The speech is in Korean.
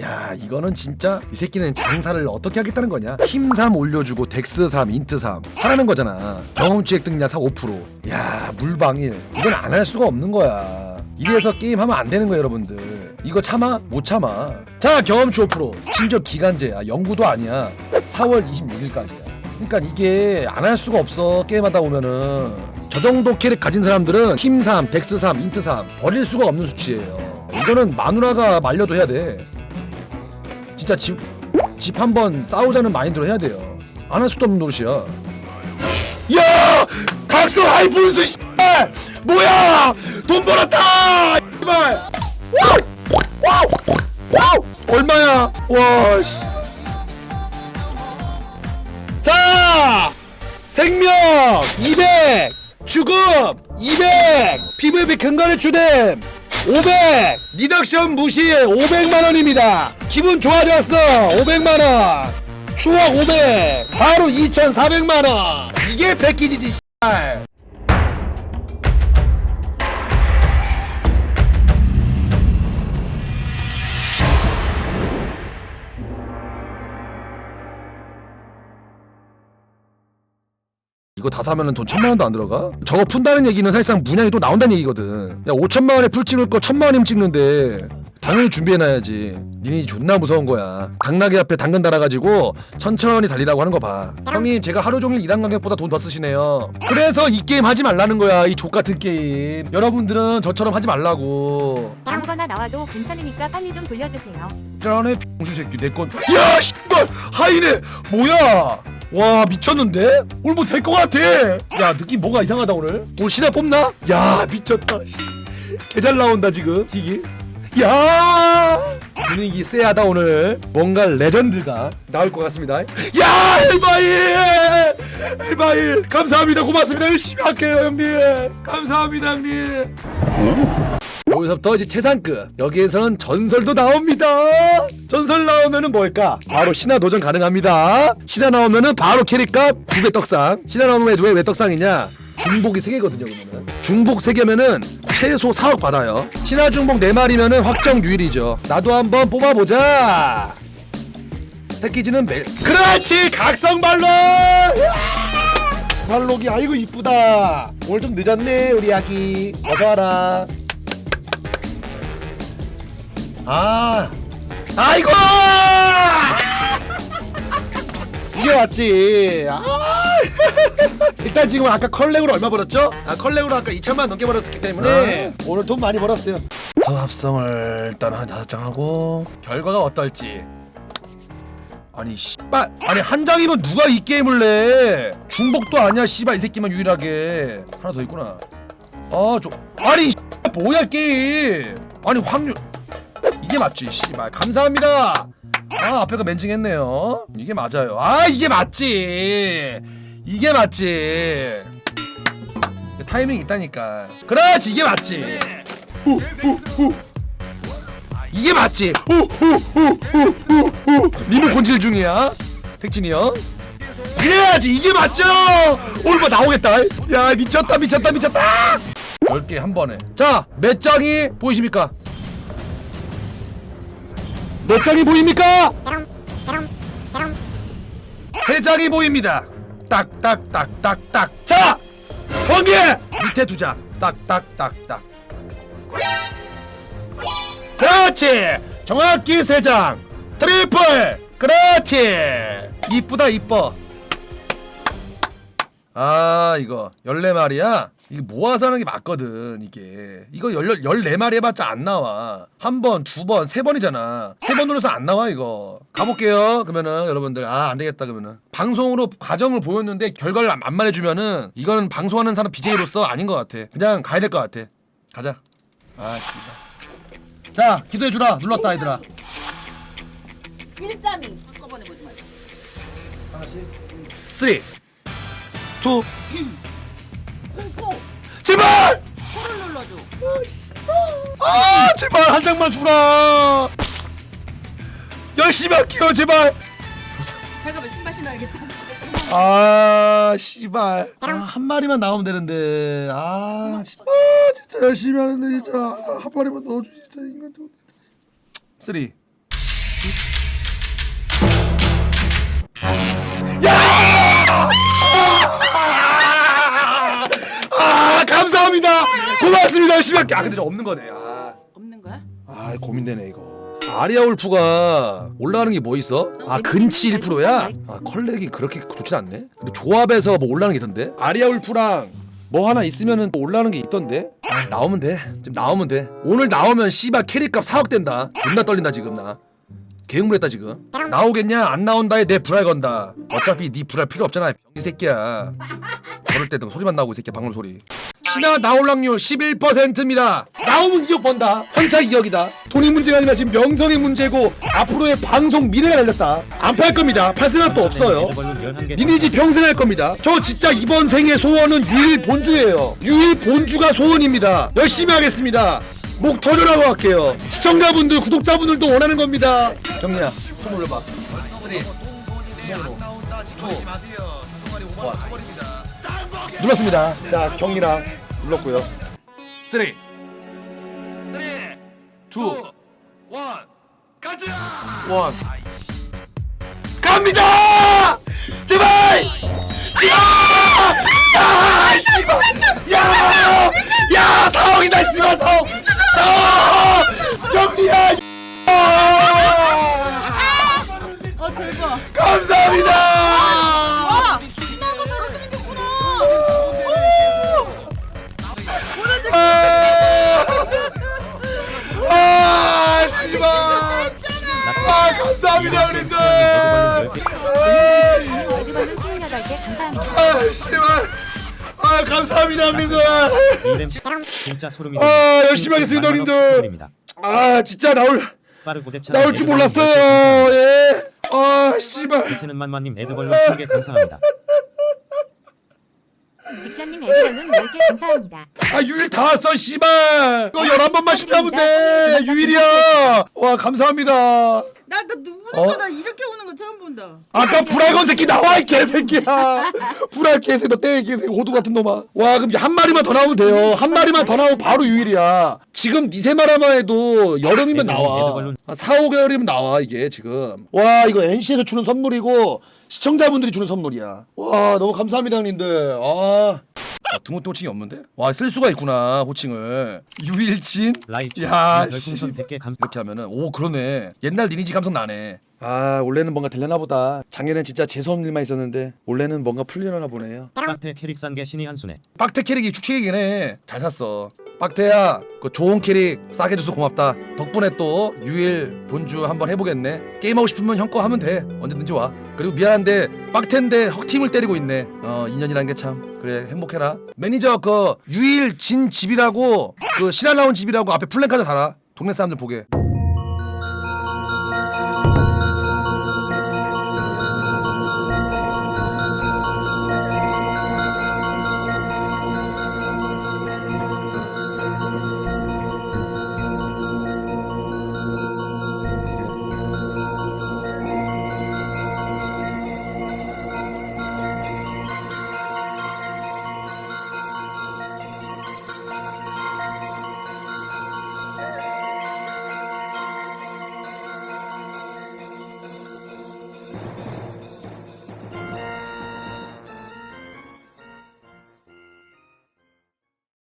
야 이거는 진짜 이 새끼는 장사를 어떻게 하겠다는 거냐? 힘 3 올려주고 덱스 3 인트 3 하라는 거잖아. 경험치 획득 야사 5%야 물방일. 이건 안 할 수가 없는 거야. 이래서 게임하면 안 되는 거야 여러분들. 이거 참아? 못 참아? 자 경험치 5% 심지어 기간제야. 연구도 아니야. 4월 26일까지야. 그러니까 이게 안 할 수가 없어 게임하다 보면은. 저 정도 캐릭 가진 사람들은 힘 3 덱스 3 인트 3 버릴 수가 없는 수치예요. 이거는 마누라가 말려도 해야 돼 진짜 집, 집 한 번 싸우자는 마인드로 해야 돼요. 안 할 수도 없는 노릇이야. 야! 각성 하이 분수 씨발! 뭐야! 돈 벌었다! 와우! 와우! 와우! 얼마야? 와 씨. 자! 생명 200! 죽음 200! PVP 근거리 주댐 500! 니덕션 무시에 500만 원입니다. 기분 좋아졌어. 500만 원. 추억 500. 바로 2,400만 원. 이게 패키지지 씨발. 다 사면은 돈 천만 원도 안 들어가? 저거 푼다는 얘기는 사실상 문양이 또 나온다는 얘기거든. 야 5천만 원에 풀 찍을 거 천만 원이면 찍는데 당연히 준비해놔야지. 니네 존나 무서운 거야. 당나귀 앞에 당근 달아가지고 천천히 달리라고 하는 거 봐. 형님 제가 하루 종일 일한 가격보다 돈 더 쓰시네요. 그래서 이 게임 하지 말라는 거야. 이 족같은 게임. 여러분들은 저처럼 하지 말라고. 아무거나 나와도 괜찮으니까 빨리 좀 돌려주세요. 전에 병신 새끼 내 건. 야 씨발 하이네 뭐야? 와 미쳤는데? 오늘 뭐 될 것 같아. 야 느낌 뭐가 이상하다 오늘. 오늘 신화 뽑나? 야 미쳤다. 개 잘 나온다 지금 이게. 야 분위기 쎄하다 오늘. 뭔가 레전드가 나올 것 같습니다. 야 엘바일 엘바일 감사합니다 고맙습니다 열심히 할게요 형님. 감사합니다 형님. 여기서부터 이제 최상급. 여기에서는 전설도 나옵니다. 전설 나오면은 뭘까? 바로 신화 도전 가능합니다. 신화 나오면은 바로 캐릭값 두배 떡상. 신화 나오면 왜, 왜 떡상이냐? 중복이 3개거든요 그러면은. 중복 3개면은 최소 4억 받아요. 신화 중복 4마리면은 확정 유일이죠. 나도 한번 뽑아보자. 패키지는 매 그렇지! 각성 발록 발록이 아이고 이쁘다. 오늘 좀 늦었네 우리 아기. 어서와라 아, 아이고! 이게 맞지. 아. 일단 지금 아까 컬렉으로 얼마 벌었죠? 아, 컬렉으로 아까 2천만 원 넘게 벌었기 때문에 오늘 돈 많이 벌었어요. 저 합성을 일단 한 다섯 장 하고 결과가 어떨지. 아니 씨발 아니 한 장이면 누가 이 게임을 내 중복도 아니야 씨발 이 새끼만 유일하게 하나 더 있구나 아저 아니 씨발, 뭐야 게임 아니 확률 이게 맞지 씨발. 감사합니다. 아 앞에가 맨징했네요. 이게 맞아요. 아 이게 맞지. 이게 맞지. 타이밍 있다니까. 그렇지 이게 맞지. 후, 후, 후. 이게 맞지. 후 후 후 후후 니모 곤질 중이야. 택진이 형. 이래야지 이게 맞죠? 오늘 뭐 나오겠다. 야 미쳤다 미쳤다 미쳤다. 10개 한 번에. 자 몇 장이 보이십니까 몇 장이 보입니까? 세 장이 보입니다. 딱딱딱딱딱. 자, 번개 밑에 두 장. 딱딱딱딱. 그렇지. 정확히 세 장. 트리플. 그렇지. 이쁘다 이뻐. 아 이거 14마리야? 이게 모아서 하는 게 맞거든 이게. 이거 14, 14마리 해봤자 안 나와. 한 번, 두 번, 세 번이잖아. 세 번 눌러서 안 나와 이거. 가볼게요. 그러면은 여러분들 아 안 되겠다 그러면은. 방송으로 과정을 보였는데 결과를 안 만만해주면은 이거는 방송하는 사람 BJ로서 아닌 것 같아. 그냥 가야 될 것 같아. 가자. 아 씨발. 자 기도해 주라. 눌렀다 얘들아. 132 한꺼번에 보지 말고 하나씩. 3 2 콩콩 제발! 코를 눌러줘 아 제발 한 장만 주라. 열심히 할게요 제발. 잠깐만 신발 신어야겠다. 아 씨발. 아, 한 마리만 나오면 되는데. 아 진짜. 아 진짜 열심히 하는데 진짜. 한 마리만 넣어주지 진짜. 이건 좀 쓰리 고맙습니다. 씨발 아 근데 저 없는 거네. 아, 없는 거야? 아 고민되네 이거. 아리아 울프가 올라가는 게 뭐 있어? 아 근치 1%야? 아 컬렉이 그렇게 좋진 않네? 근데 조합에서 뭐 올라가는 게 있던데? 아리아 울프랑 뭐 하나 있으면은 또 올라가는 게 있던데? 아 나오면 돼. 지금 나오면 돼. 오늘 나오면 씨발 캐릭값 4억 된다. 존나 떨린다 지금 나. 개흥물했다 지금. 나오겠냐? 안 나온다에 내 불알 건다. 어차피 네 불알 필요 없잖아 이 새끼야. 그럴 때도 소리만 나오고 이 새끼야 방금 소리 신화 나올락률 11%입니다 나오면 2억 번다 현차 2억이다 돈이 문제가 아니라 지금 명성의 문제고 앞으로의 방송 미래가 달렸다 안 팔 겁니다 팔 생각도 없어요 니네 평생 할 겁니다. 저 진짜 이번 생의 소원은 유일 본주예요. 유일 본주가 소원입니다. 열심히 하겠습니다. 목 터져라고 할게요. 시청자분들, 구독자분들도 원하는 겁니다. 정리야, 손 올려봐. 3, 2, 1. 눌렀습니다. 자, 경리랑 눌렀고요. 3, 3, 2, 1, 가자! 1. 갑니다! 제발! 야! 야! 씨발! 야! 감사합니다 형님들! 아, 월드벌룬 28개 감사합니다. 아 씨발! 아 감사합니다 형님들! 이름 진짜 소름이 아, 열심히 하겠습니다, 형님들. 아 진짜 나올 빠르고 대차 나올 줄 몰랐어요. 예. 아 씨발. 세는 만만님 에드벌룬 2개 감사합니다. 딕션님 에드벌룬 10개 감사합니다. 아 유일 다 왔어 씨발. 이거 열한 번만 실패하면 돼. 유일이야. 와 감사합니다. 나 나 누구는 어? 거나 이렇게 우는 거 처음 본다. 아까 불알건 새끼 나와 이 개새끼야. 불알 개새끼 너 떼 개새끼 호두 같은 놈아. 와 그럼 한 마리만 더 나오면 돼요. 한 마리만 더 나오면 바로 유일이야. 지금 니세마라만 해도 여름이면 나와. 한 4, 5개월이면 나와 이게 지금. 와 이거 NC에서 주는 선물이고 시청자분들이 주는 선물이야. 와 너무 감사합니다 형님들. 아. 아, 등호 호칭이 없는데? 와 쓸 수가 있구나 호칭을 유일친 라이트 야, 별풍선 씨. 100개 감 이렇게 하면은 오 그러네 옛날 리니지 감성 나네 아 원래는 뭔가 될려나 보다 작년엔 진짜 재수없는 일만 있었는데 올해는 뭔가 풀리려나 보네요 빡태 캐릭 싼게 신이 한수네. 빡태 캐릭이 축캐이긴 해잘 샀어 빡태야 그 좋은 캐릭 싸게 줘서 고맙다. 덕분에 또 유일 본주 한번 해보겠네. 게임하고 싶으면 형 거 하면 돼. 언제든지 와. 그리고 미안한데 빡태인데 헉팀을 때리고 있네. 어 인연이란 게 참. 그래 행복해라. 매니저 그 유일 진 집이라고 그 신화 나온 집이라고 앞에 플랜카드 달아. 동네 사람들 보게